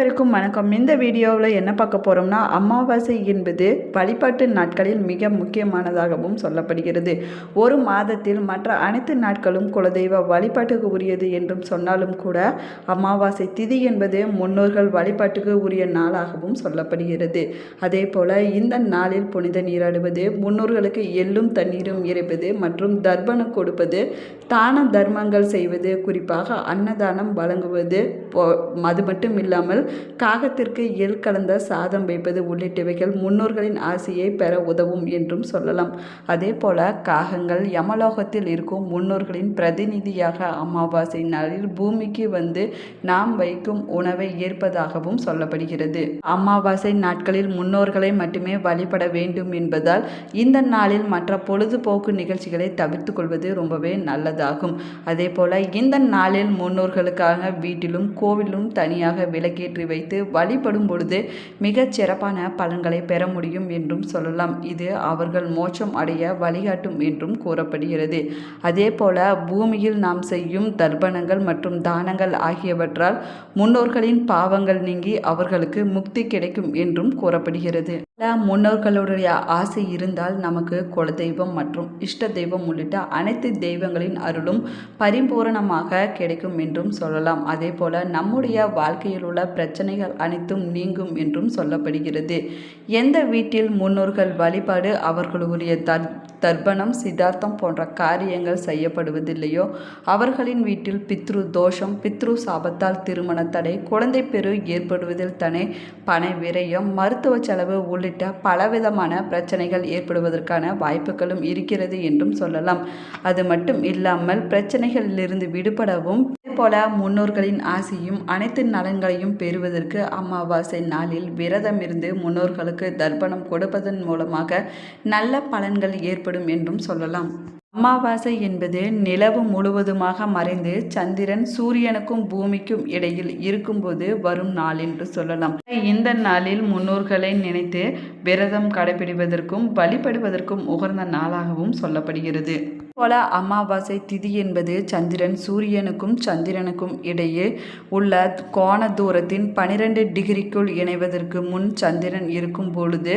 அனைவருக்கும் வணக்கம். இந்த வீடியோவில் என்ன பார்க்க போகிறோம்னா அமாவாசை என்பது வழிபாட்டு நாட்களில் மிக முக்கியமானதாகவும் சொல்லப்படுகிறது. ஒரு மாதத்தில் மற்ற அனைத்து நாட்களும் குலதெய்வ வழிபாட்டுக்கு உரியது என்றும் சொன்னாலும் கூட அமாவாசை திதி என்பது முன்னோர்கள் வழிபாட்டுக்கு உரிய நாளாகவும் சொல்லப்படுகிறது. அதே போல் இந்த நாளில் புனித நீராடுவது முன்னோர்களுக்கு எள்ளும் தண்ணீரும் இறைப்பது மற்றும் தர்ப்பணம் கொடுப்பது தான தர்மங்கள் செய்வது குறிப்பாக அன்னதானம் வழங்குவது போ- அது மட்டும் இல்லாமல் காகத்திற்கு எல் கலந்த சாதம் வைப்பது உள்ளிட்டவைகள் முன்னோர்களின் ஆசையை பெற உதவும் என்றும் சொல்லலாம். அதே போல காகங்கள் யமலோகத்தில் இருக்கும் முன்னோர்களின் பிரதிநிதியாக அமாவாசை நாளில் பூமிக்கு வந்து நாம் வைக்கும் உணவை ஏற்பதாகவும் சொல்லப்படுகிறது. அமாவாசை நாட்களில் முன்னோர்களை மட்டுமே வழிபட வேண்டும் என்பதால் இந்த நாளில் மற்ற பொழுதுபோக்கு நிகழ்ச்சிகளை தவிர்த்து கொள்வது ரொம்பவே நல்லதாகும். அதே போல இந்த நாளில் முன்னோர்களுக்காக வீட்டிலும் கோவிலும் தனியாக ஏற்றி வைத்து வழிபடும் பொழுது மிகச் சிறப்பான பலன்களை பெற முடியும் என்றும் சொல்லலாம். இது அவர்கள் மோட்சம் அடைய வழிகாட்டும் என்றும் கூறப்படுகிறது. அதே போல பூமியில் நாம் செய்யும் தர்ப்பணங்கள் மற்றும் தானங்கள் ஆகியவற்றால் முன்னோர்களின் பாவங்கள் நீங்கி அவர்களுக்கு முக்தி கிடைக்கும் என்றும் கூறப்படுகிறது. பல முன்னோர்களுடைய ஆசை இருந்தால் நமக்கு குலதெய்வம் மற்றும் இஷ்ட தெய்வம் உள்ளிட்ட அனைத்து தெய்வங்களின் அருளும் பரிபூரணமாக கிடைக்கும் என்றும் சொல்லலாம். அதே போல நம்முடைய வாழ்க்கையில் உள்ள பிரச்சனைகள் அனைத்தும் நீங்கும் என்றும் சொல்லப்படுகிறது. எந்த வீட்டில் முன்னோர்கள் வழிபாடு அவர்களுடைய தர் தர்ப்பணம் சித்தார்த்தம் போன்ற காரியங்கள் செய்யப்படுவதில்லையோ? அவர்களின் வீட்டில் பித்ரு தோஷம் பித்ரு சாபத்தால் திருமண தடை குழந்தை பெரு ஏற்படுவதில் தனே பண விரயம் மருத்துவ செலவு உள்ளிட்ட பலவிதமான பிரச்சனைகள் ஏற்படுவதற்கான வாய்ப்புகளும் இருக்கிறது என்றும் சொல்லலாம். அது மட்டும் இல்லாமல் பிரச்சனைகளிலிருந்து விடுபடவும் போல முன்னோர்களின் ஆசையும் அனைத்து நலன்களையும் பெறுவதற்கு அமாவாசை நாளில் விரதம் இருந்து முன்னோர்களுக்கு தர்ப்பணம் கொடுப்பதன் மூலமாக நல்ல பலன்கள் ஏற்படும் என்றும் சொல்லலாம். அமாவாசை என்பது நிலவு முழுவதுமாக மறைந்து சந்திரன் சூரியனுக்கும் பூமிக்கும் இடையில் இருக்கும்போது வரும் நாள் என்று சொல்லலாம். இந்த நாளில் முன்னோர்களை நினைத்து விரதம் கடைபிடிப்பதற்கும் வழிபடுவதற்கும் உகந்த நாளாகவும் சொல்லப்படுகிறது. போல அமாவாசை திதி என்பது சந்திரன் சூரியனுக்கும் சந்திரனுக்கும் இடையே உள்ள கோண தூரத்தின் பனிரெண்டு டிகிரிக்குள் இணைவதற்கு முன் சந்திரன் இருக்கும் பொழுது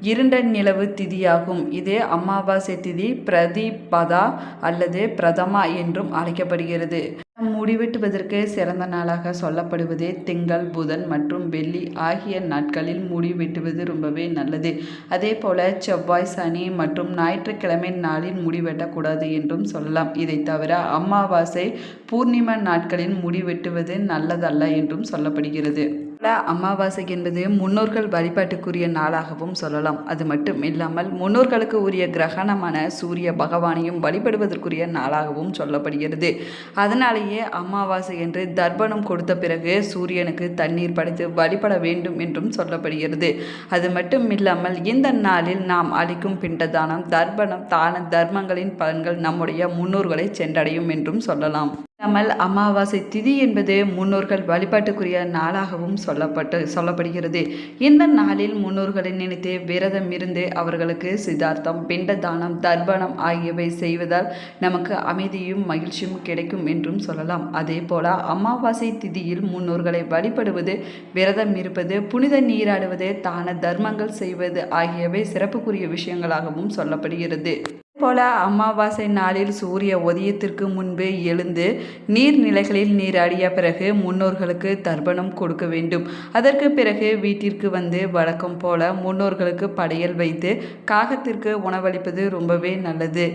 இருண்ட நிலவு திதியாகும். இதே அமாவாசை திதி பிரதிபதா அல்லது பிரதமா என்றும் அழைக்கப்படுகிறது. முடிவெட்டுவதற்கு சிறந்த நாளாக சொல்லப்படுவதே திங்கள் புதன் மற்றும் வெள்ளி ஆகிய நாட்களில் முடி வெட்டுவது ரொம்பவே நல்லது. அதே போல செவ்வாய் சனி மற்றும் ஞாயிற்றுக்கிழமை நாளில் முடி வெட்டக்கூடாது என்றும் சொல்லலாம். இதை தவிர அமாவாசை பூர்ணிம நாட்களில் முடி வெட்டுவது நல்லதல்ல என்றும் சொல்லப்படுகிறது. அமாவாசை என்பது முன்னோர்கள் வழிபாட்டுக்குரிய நாளாகவும் சொல்லலாம். அது மட்டும் இல்லாமல் முன்னோர்களுக்கு உரிய கிரகணமான சூரிய பகவானையும் வழிபடுவதற்குரிய நாளாகவும் சொல்லப்படுகிறது. அதனாலேயே அமாவாசை என்று தர்ப்பணம் கொடுத்த பிறகு சூரியனுக்கு தண்ணீர் படைத்து வழிபட வேண்டும் என்றும் சொல்லப்படுகிறது. அது மட்டும் இல்லாமல் இந்த நாளில் நாம் அளிக்கும் பிண்டதானம் தர்ப்பணம் தான தர்மங்களின் பலன்கள் நம்முடைய முன்னோர்களை சென்றடையும் என்றும் சொல்லலாம். இல்லாமல் அமாவாசை திதி என்பது முன்னோர்கள் வழிபாட்டுக்குரிய நாளாகவும் சொல்லப்பட்டு சொல்லப்படுகிறது. இந்த நாளில் முன்னோர்களை நினைத்து விரதம் இருந்து அவர்களுக்கு சித்தார்த்தம் பிண்டதானம் தர்ப்பணம் ஆகியவை செய்வதால் நமக்கு அமைதியும் மகிழ்ச்சியும் கிடைக்கும் என்றும் சொல்லலாம். அதே போல அமாவாசை திதியில் முன்னோர்களை வழிபடுவது விரதம் இருப்பது புனித நீராடுவது தான தர்மங்கள் செய்வது ஆகியவை சிறப்புக்குரிய விஷயங்களாகவும் சொல்லப்படுகிறது. போல அமாவாசை நாளில் சூரிய உதயத்திற்கு முன்பே எழுந்து நீர்நிலைகளில் நீராடிய பிறகு முன்னோர்களுக்கு தர்ப்பணம் கொடுக்க வேண்டும். அதற்கு பிறகு வீட்டிற்கு வந்து வழக்கம் போல முன்னோர்களுக்கு படையல் வைத்து காகத்திற்கு உணவளிப்பது ரொம்பவே நல்லது.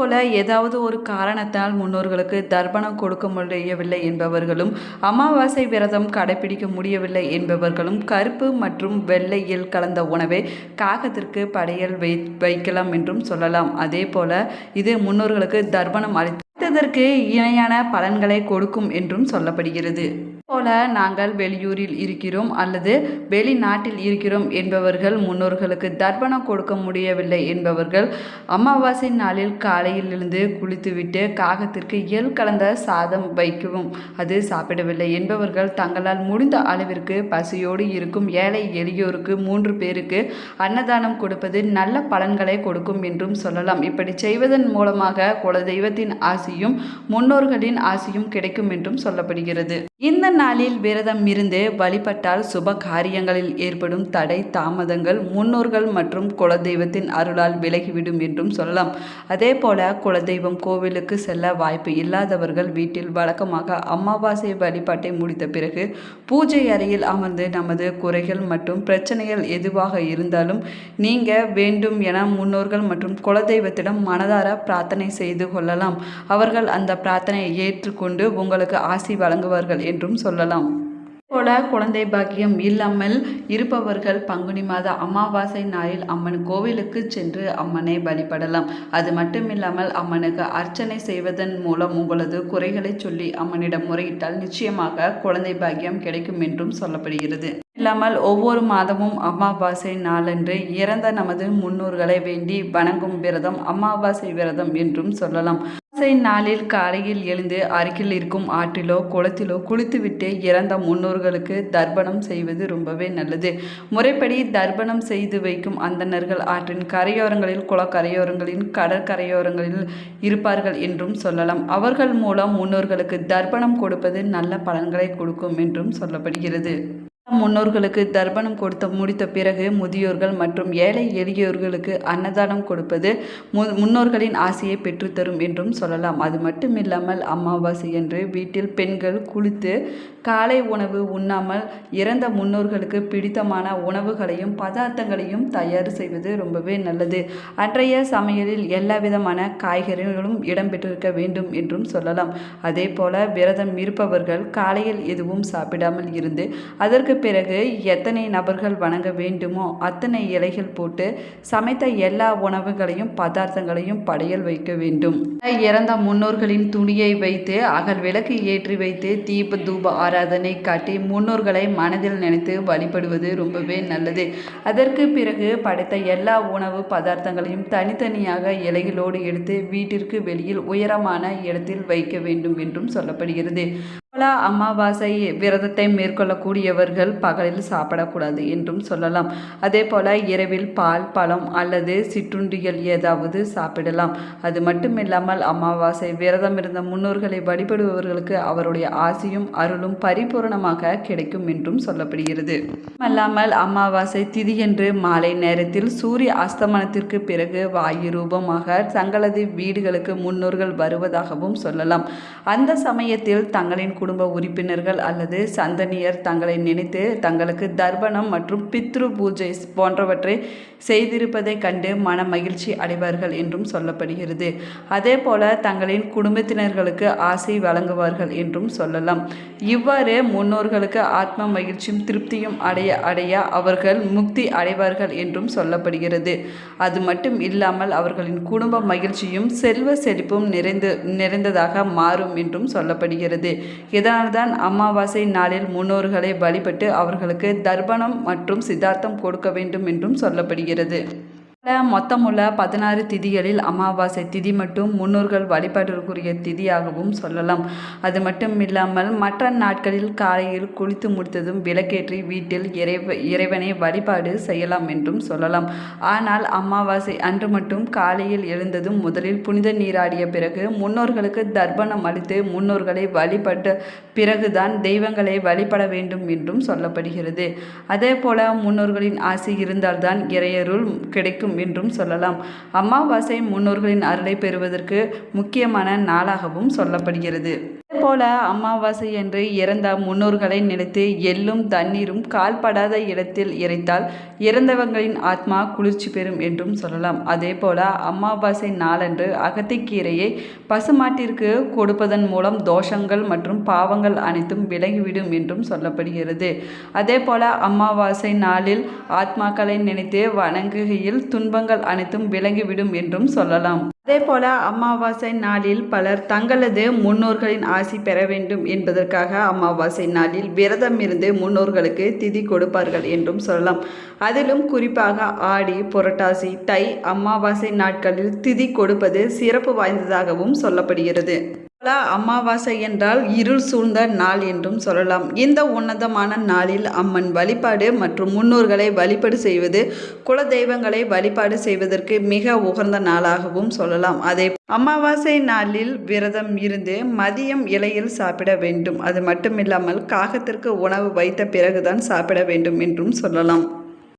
போல ஏதாவது ஒரு காரணத்தால் முன்னோர்களுக்கு தர்ப்பணம் கொடுக்க முடியவில்லை என்பவர்களும் அமாவாசை விரதம் கடைபிடிக்க முடியவில்லை என்பவர்களும் கருப்பு மற்றும் வெள்ளையில் கலந்த உணவை காகத்திற்கு படையல் வை வைக்கலாம் என்றும் சொல்லலாம். அதே போல இது முன்னோர்களுக்கு தர்ப்பணம் அளித்ததற்கு இணையான பலன்களை கொடுக்கும் என்றும் சொல்லப்படுகிறது. போல நாங்கள் வெளியூரில் இருக்கிறோம் அல்லது வெளிநாட்டில் இருக்கிறோம் என்பவர்கள் முன்னோர்களுக்கு தர்ப்பணம் கொடுக்க முடியவில்லை என்பவர்கள் அமாவாசை நாளில் காலையிலிருந்து குளித்துவிட்டு காகத்திற்கு எள் கலந்த சாதம் வைக்கவும் அது சாப்பிடவில்லை என்பவர்கள் தங்களால் முடிந்த அளவிற்கு பசியோடு இருக்கும் ஏழை எளியோருக்கு மூன்று பேருக்கு அன்னதானம் கொடுப்பது நல்ல பலன்களை கொடுக்கும் என்றும் சொல்லலாம். இப்படி செய்வதன் மூலமாக குலதெய்வத்தின் ஆசியும் முன்னோர்களின் ஆசியும் கிடைக்கும் என்றும் சொல்லப்படுகிறது. இந்த நாளில் விரதம் இருந்து வழிபட்டால் சுப காரியங்களில் ஏற்படும் தடை தாமதங்கள் முன்னோர்கள் மற்றும் குலதெய்வத்தின் அருளால் விலகிவிடும் என்றும் சொல்லலாம். அதே போல குலதெய்வம் கோவிலுக்கு செல்ல வாய்ப்பு இல்லாதவர்கள் வீட்டில் வழக்கமாக அமாவாசை வழிபாட்டை முடித்த பிறகு பூஜை அறையில் அமர்ந்து நமது குறைகள் மற்றும் பிரச்சனைகள் எதுவாக இருந்தாலும் நீங்க வேண்டும் என முன்னோர்கள் மற்றும் குலதெய்வத்திடம் மனதார பிரார்த்தனை செய்து கொள்ளலாம். அவர்கள் அந்த பிரார்த்தனையை ஏற்றுக்கொண்டு உங்களுக்கு ஆசி வழங்குவார்கள் என்றும் சொல்லலாம். போல குழந்தை பாக்கியம் இல்லாமல் இருப்பவர்கள் பங்குனி மாத அமாவாசை நாளில் அம்மன் கோவிலுக்கு சென்று அம்மனை வழிபடலாம் அது மட்டுமில்லாமல் அம்மனுக்கு அர்ச்சனை செய்வதன் மூலம் உங்களது குறைகளை சொல்லி அம்மனிடம் முறையிட்டால் நிச்சயமாக குழந்தை பாக்கியம் கிடைக்கும் என்றும் சொல்லப்படுகிறது. இல்லாமல் ஒவ்வொரு மாதமும் அமாவாசை நாளன்று இறந்த நமது முன்னோர்களை வேண்டி வணங்கும் விரதம் அமாவாசை விரதம் என்றும் சொல்லலாம். அமாவாசை நாளில் காலையில் எழுந்து அருகில் இருக்கும் ஆற்றிலோ குளத்திலோ குளித்துவிட்டு இறந்த முன்னோர்களுக்கு தர்ப்பணம் செய்வது ரொம்பவே நல்லது. முறைப்படி தர்ப்பணம் செய்து வைக்கும் அந்தணர்கள் ஆற்றின் கரையோரங்களில் குளக்கரையோரங்களின் கடற்கரையோரங்களில் இருப்பார்கள் என்றும் சொல்லலாம். அவர்கள் மூலம் முன்னோர்களுக்கு தர்ப்பணம் கொடுப்பது நல்ல பலன்களை கொடுக்கும் என்றும் சொல்லப்படுகிறது. முன்னோர்களுக்கு தர்ப்பணம் கொடுத்த முடித்த பிறகு முதியோர்கள் மற்றும் ஏழை எளியோர்களுக்கு அன்னதானம் கொடுப்பது மு முன்னோர்களின் ஆசையை பெற்றுத்தரும் என்றும் சொல்லலாம். அது மட்டுமில்லாமல் அமாவாசை என்று வீட்டில் பெண்கள் குளித்து காலை உணவு உண்ணாமல் இறந்த முன்னோர்களுக்கு பிடித்தமான உணவுகளையும் பதார்த்தங்களையும் தயார் செய்வது ரொம்பவே நல்லது. அன்றைய சமையலில் எல்லா விதமான காய்கறிகளும் இடம்பெற்றிருக்க வேண்டும் என்றும் சொல்லலாம். அதே போல விரதம் இருப்பவர்கள் காலையில் எதுவும் சாப்பிடாமல் இருந்து அதற்கு பிறகு எத்தனை நபர்கள் வணங்க வேண்டுமோ அத்தனை இலைகள் போட்டு சமைத்த எல்லா உணவுகளையும் பதார்த்தங்களையும் படையல் வைக்க வேண்டும். இறந்த முன்னோர்களின் துணியை வைத்து அகல் விளக்கு ஏற்றி வைத்து தீப தூப ஆராதனை காட்டி முன்னோர்களை மனதில் நினைத்து வழிபடுவது ரொம்பவே நல்லது. அதற்கு பிறகு படைத்த எல்லா உணவு பதார்த்தங்களையும் தனித்தனியாக இலைகளோடு எடுத்து வீட்டிற்கு வெளியில் உயரமான இடத்தில் வைக்க வேண்டும் என்றும் சொல்லப்படுகிறது. பல அமாவாசை விரதத்தை மேற்கொள்ளக்கூடியவர்கள் பகலில் சாப்பிடக்கூடாது என்றும் சொல்லலாம். அதே போல இரவில் பால் பழம் அல்லது சிற்றுண்டிகள் ஏதாவது சாப்பிடலாம். அது மட்டுமில்லாமல் அமாவாசை விரதம் இருந்த முன்னோர்களை வழிபடுபவர்களுக்கு அவருடைய ஆசியும் அருளும் பரிபூரணமாக கிடைக்கும் என்றும் சொல்லப்படுகிறது. அல்லாமல் அமாவாசை திதியன்று மாலை நேரத்தில் சூரிய அஸ்தமனத்திற்கு பிறகு வாயு ரூபமாக தங்களது வீடுகளுக்கு முன்னோர்கள் வருவதாகவும் சொல்லலாம். அந்த சமயத்தில் தங்களின் குடும்ப உறுப்பினர்கள் அல்லது சந்தனியர் தங்களை நினைத்து தங்களுக்கு தர்ப்பணம் மற்றும் பித்ரு பூஜை போன்றவற்றை செய்திருப்பதை கண்டு மன மகிழ்ச்சி அடைவார்கள் என்றும் சொல்லப்படுகிறது. அதே போல தங்களின் குடும்பத்தினர்களுக்கு ஆசை வழங்குவார்கள் என்றும் சொல்லலாம். இவ்வாறு முன்னோர்களுக்கு ஆத்ம மகிழ்ச்சியும் திருப்தியும் அடைய அடைய அவர்கள் முக்தி அடைவார்கள் என்றும் சொல்லப்படுகிறது. அது மட்டும் இல்லாமல் அவர்களின் குடும்ப மகிழ்ச்சியும் செல்வ செழிப்பும் நிறைந்து நிறைந்ததாக மாறும் என்றும் சொல்லப்படுகிறது. இதனால்தான் அமாவாசை நாளில் முன்னோர்களை வழிபட்டு அவர்களுக்கு தர்ப்பணம் மற்றும் சித்தார்த்தம் கொடுக்க வேண்டும் என்றும் சொல்லப்படுகிறது. மொத்தமுள்ள பதினாறு திதிகளில் அமாவாசை திதி மட்டும் முன்னோர்கள் வழிபாட்டிற்குரிய திதியாகவும் சொல்லலாம். அது மட்டும் இல்லாமல் மற்ற நாட்களில் காலையில் குளித்து முடித்ததும் விளக்கேற்றி வீட்டில் இறைவ இறைவனை வழிபாடு செய்யலாம் என்றும் சொல்லலாம். ஆனால் அமாவாசை அன்று மட்டும் காலையில் எழுந்ததும் முதலில் புனித நீராடிய பிறகு முன்னோர்களுக்கு தர்ப்பணம் அளித்து முன்னோர்களை வழிபட்ட பிறகுதான் தெய்வங்களை வழிபட வேண்டும் என்றும் சொல்லப்படுகிறது. அதே போல முன்னோர்களின் ஆசை இருந்தால்தான் இறையருள் கிடைக்கும் கிடைக்கும் என்றும் சொல்லலாம். அமாவாசை முன்னோர்களின் அருளை பெறுவதற்கு முக்கியமான நாளாகவும் சொல்லப்படுகிறது. போல அமாவாசை என்று இறந்த முன்னோர்களை நினைத்து எள்ளும் தண்ணீரும் கால்படாத இடத்தில் இறைத்தால் இறந்தவங்களின் ஆத்மா குளிர்ச்சி பெறும் என்றும் சொல்லலாம். அதே போல அமாவாசை நாளன்று அகத்திக்கீரையை பசுமாட்டிற்கு கொடுப்பதன் மூலம் தோஷங்கள் மற்றும் பாவங்கள் அனைத்தும் விலகிவிடும் என்றும் சொல்லப்படுகிறது. அதே போல அமாவாசை நாளில் ஆத்மாக்களை நினைத்து வணங்குகையில் துன்பங்கள் அனைத்தும் விலகிவிடும் என்றும் சொல்லலாம். அதே போல அமாவாசை நாளில் பலர் தங்களது முன்னோர்களின் ஆசி பெற வேண்டும் என்பதற்காக அமாவாசை நாளில் விரதம் இருந்து முன்னோர்களுக்கு திதி கொடுப்பார்கள் என்றும் சொல்லலாம். அதிலும் குறிப்பாக ஆடி புரட்டாசி தை அமாவாசை நாட்களில் திதி கொடுப்பது சிறப்பு வாய்ந்ததாகவும் சொல்லப்படுகிறது. அமாவாசை என்றால் இருள் சூழ்ந்த நாள் என்றும் சொல்லலாம். இந்த உன்னதமான நாளில் அம்மன் வழிபாடு மற்றும் முன்னோர்களை வழிபாடு செய்வது குலதெய்வங்களை வழிபாடு செய்வதற்கு மிக உகந்த நாளாகவும் சொல்லலாம். அதே அமாவாசை நாளில் விரதம் இருந்து மதியம் இலையில் சாப்பிட வேண்டும். அது மட்டுமில்லாமல் காகத்திற்கு உணவு வைத்த பிறகுதான் சாப்பிட வேண்டும் என்றும் சொல்லலாம்.